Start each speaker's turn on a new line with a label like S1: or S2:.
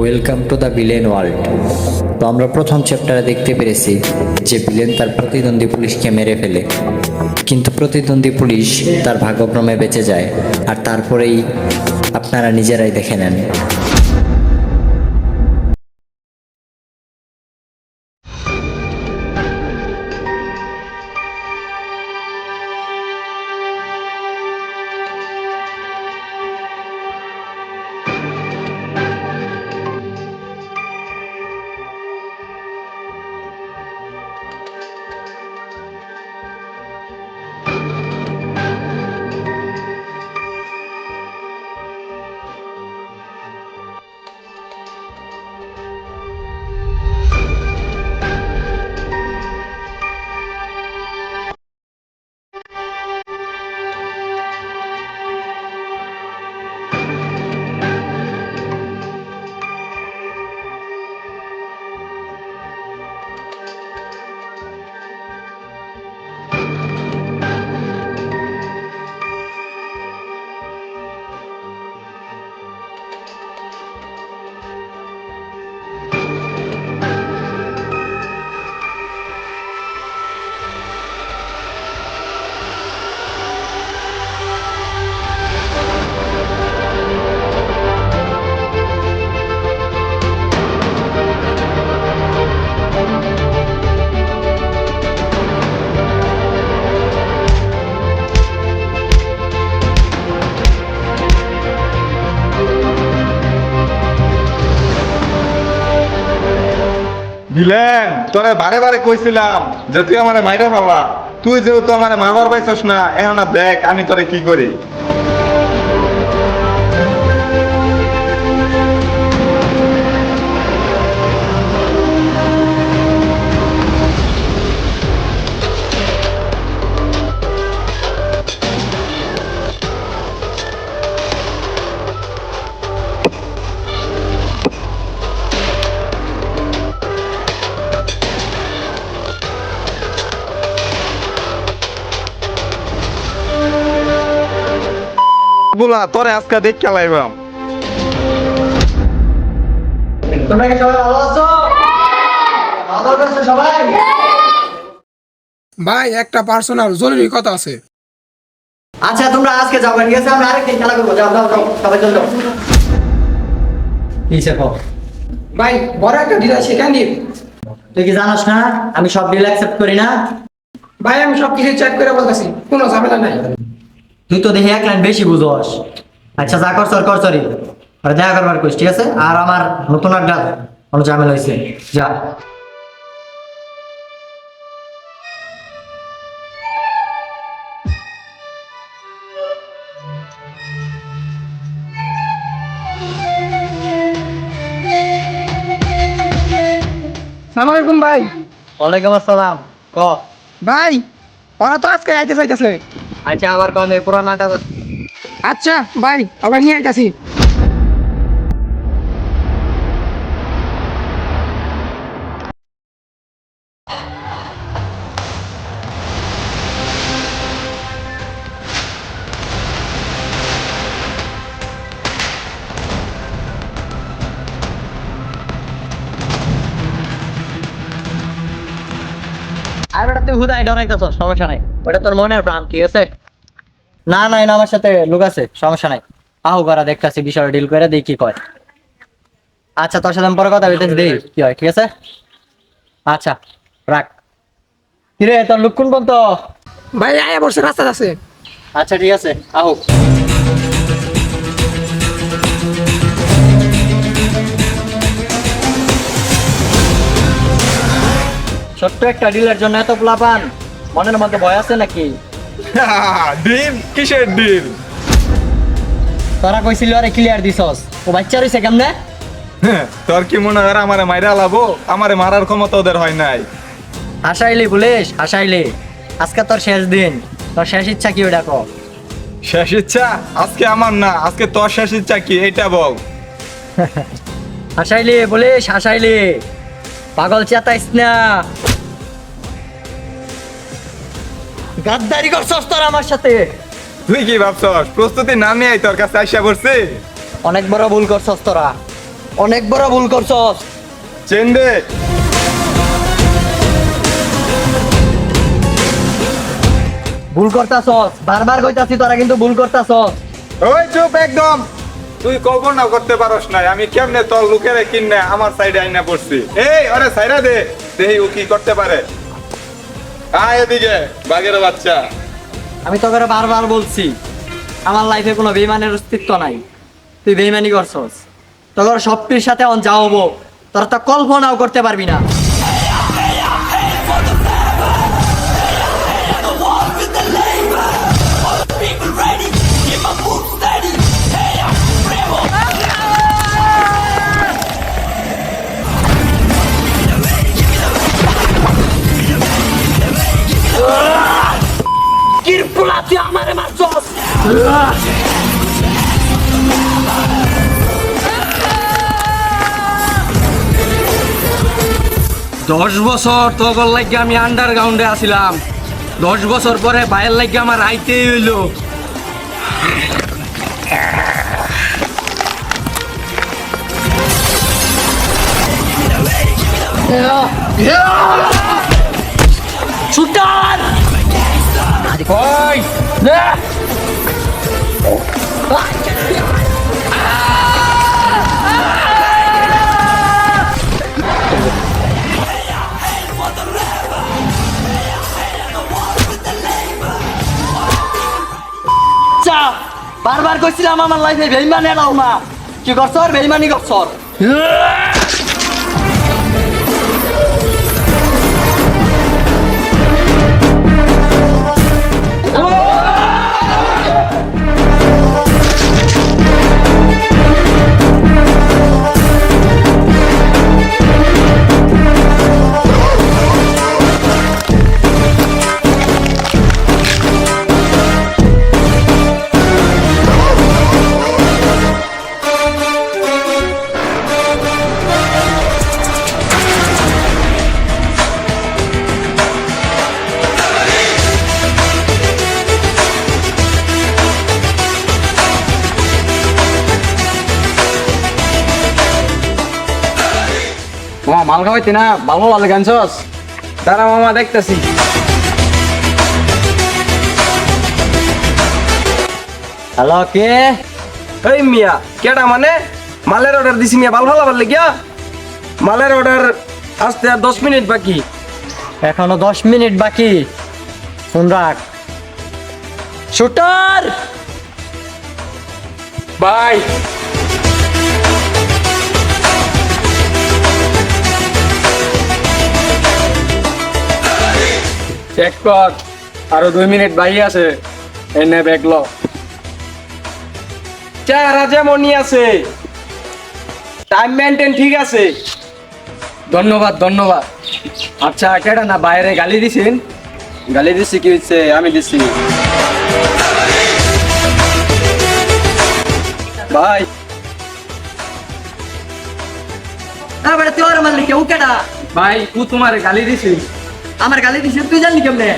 S1: Welcome to the villain world তো আমরা প্রথম চ্যাপ্টারে দেখতে পেরেছি যে ভিলেন তার প্রতিদ্বন্দ্বী পুলিশকে মেরে ফেলে। কিন্তু প্রতিদ্বন্দ্বী পুলিশ তার ভাগ্যক্রমে বেঁচে যায় আর তারপরেই আপনারা নিজেরাই দেখে নেন।
S2: ভিলেন তোরে বারে বারে কইছিলাম যে তুই আমার মাইরা বাবা তুই যেহেতু আমার মামার পাইছস না, এখন দেখ আমি তোরে কি করি। বুলা তোরে আজকে দেখ খেলাইবাম
S3: তোমরা কি সবাই ভালো আছো? খাওয়া করছ সবাই।
S4: ভাই একটা পার্সোনাল জরুরি কথা আছে।
S3: আচ্ছা তোমরা আজকে যাব ঠিক আছে আমরা আরেকদিন খেলা করব। যাও যাও যাও সবাই চল যাও।
S1: কিসে কো
S4: ভাই বড় একটা ডিল আছে ক্যান্ডি
S3: তুই কি জানাস না? আমি সব ডিল অ্যাকসেপ্ট করি না?
S4: ভাই আমি সব কিছু চেক করে বলতেছি কোনো ঝামেলা নাই।
S3: তুই তো দেখি এক লাইন বেশি বুঝোস। আচ্ছা যা কর সর কর সরি আর দেখা করবার কইস ঠিক আছে? আর আমার নতুন আড্ডা কোনো ঝামেলা হয়েছে যা।
S4: সালাম আলাইকুম ভাই।
S3: ওয়ালাইকুম আসসালাম। ক?
S4: ভাই ওরা তো আজকে আইতে চাইতেছে।
S3: আচ্ছা আবার কম পুরানাটা
S4: আচ্ছা ভাই আবার নিয়ে আইতাছি।
S3: তুই হুদাই ডরাইতেছ সমস্যা নাই। ওটা তোর মনের প্রাণ ঠিক আছে? না না না আমার সাথে লোক আছে সমস্যা নাই। আহু করা দেখতাছি বিষয়টা ডিল করে দেখি কি কয়। আচ্ছা তোর সাথে পরে কথা বলতেছি দেই কি হয় ঠিক আছে? আচ্ছা রাখ। কিরে তোর লুক কোন বলতো
S4: ভাই আয়া বসে রাস্তা আছে।
S3: আচ্ছা ঠিক আছে আহু। ছোট্ট একটা ডিলের জন্য এত প্লাপান মনের মধ্যে ভয় আছে নাকি?
S2: ডিল কিসের ডিল
S3: তোরা কইছিল আরে ক্লিয়ার দিছস। ও বাচ্চা রইছে কেমনে?
S2: তোর কি মনে হয় আমারে মাইরা লাবো? আমারে মারার ক্ষমতা ওদের হয় নাই।
S3: হাসাইলি বলিস হাসাইলি। আজকে তোর শেষ দিন। তোর শেষ ইচ্ছা কি ওটা
S2: শেষ ইচ্ছা? আজকে আমার না আজকে তোর শেষ ইচ্ছা কি? এইটা বল।
S3: হাসাইলি বলিস হাসাইলি। পাগল চেতাইস না। গাদ্দারি করছস তোর আমার সাথে?
S2: তুই কি ভাবছস? প্রস্তুতি নামিয়ে তোর কাছে আইসা পড়ছি?
S3: অনেক বড় ভুল করছস তোরা। অনেক বড় ভুল করছস।
S2: চেন দে।
S3: ভুল করতাছস। বারবার কইতাছি তোরা কিন্তু ভুল করতাছস।
S2: ওই চুপ একদম। তুই কল্পনা করতে পারস নাই আমি কেমনে তোর লোকেরে কিনে আমার সাইডে আইনা পড়ছি? এই আরে সাইরা দে। দেহি ও কি করতে পারে?
S3: আমি তোকে বারবার বলছি, আমার লাইফে কোনো বেইমানের অস্তিত্ব নাই। তুই বেইমানি করছস। তোর সবটির সাথে অন যাওয়াবো তোরা তো কল্পনাও করতে পারবি না।
S5: দশ বছর তখন লাগে আমি আন্ডারগ্রাউন্ডে আছিলাম। দশ বছর পরে বাইরের লাগে আমার আইতেই হইল। ওই।
S3: চা বারবার কইছিলাম আমার লাইফে বেইমানি এলাও না। কি করছর বেইমানি করছর
S5: মাল খাওয়াইতে না ভালো ভালো গানছস তারা মামা দেখতেছি।
S3: হ্যালো কে?
S5: এই মিয়া কেডা মানে? মালের অর্ডার দিছি মিয়া ভালো ভালো ভালো গিয়া মালের অর্ডার আসতে আর দশ মিনিট বাকি।
S3: এখনও দশ মিনিট বাকি। ফোন রাখ। শুটার!
S5: বাই। চেক কর আরও দুই মিনিট বাকি আছে। এনে চেহারা যেমনই আছে টাইম মেনটেন ঠিক আছে। ধন্যবাদ ধন্যবাদ। আচ্ছা কেডা না বাইরে গালি দিছেন? গালি দিছি কি হচ্ছে আমি দিছি। ভাই।
S3: ওর মারলি কেউ কেডা?
S5: ভাই তু তোমার গালি দিছি।
S3: আমার গালি দিছিস তুই জানলি কেমনে?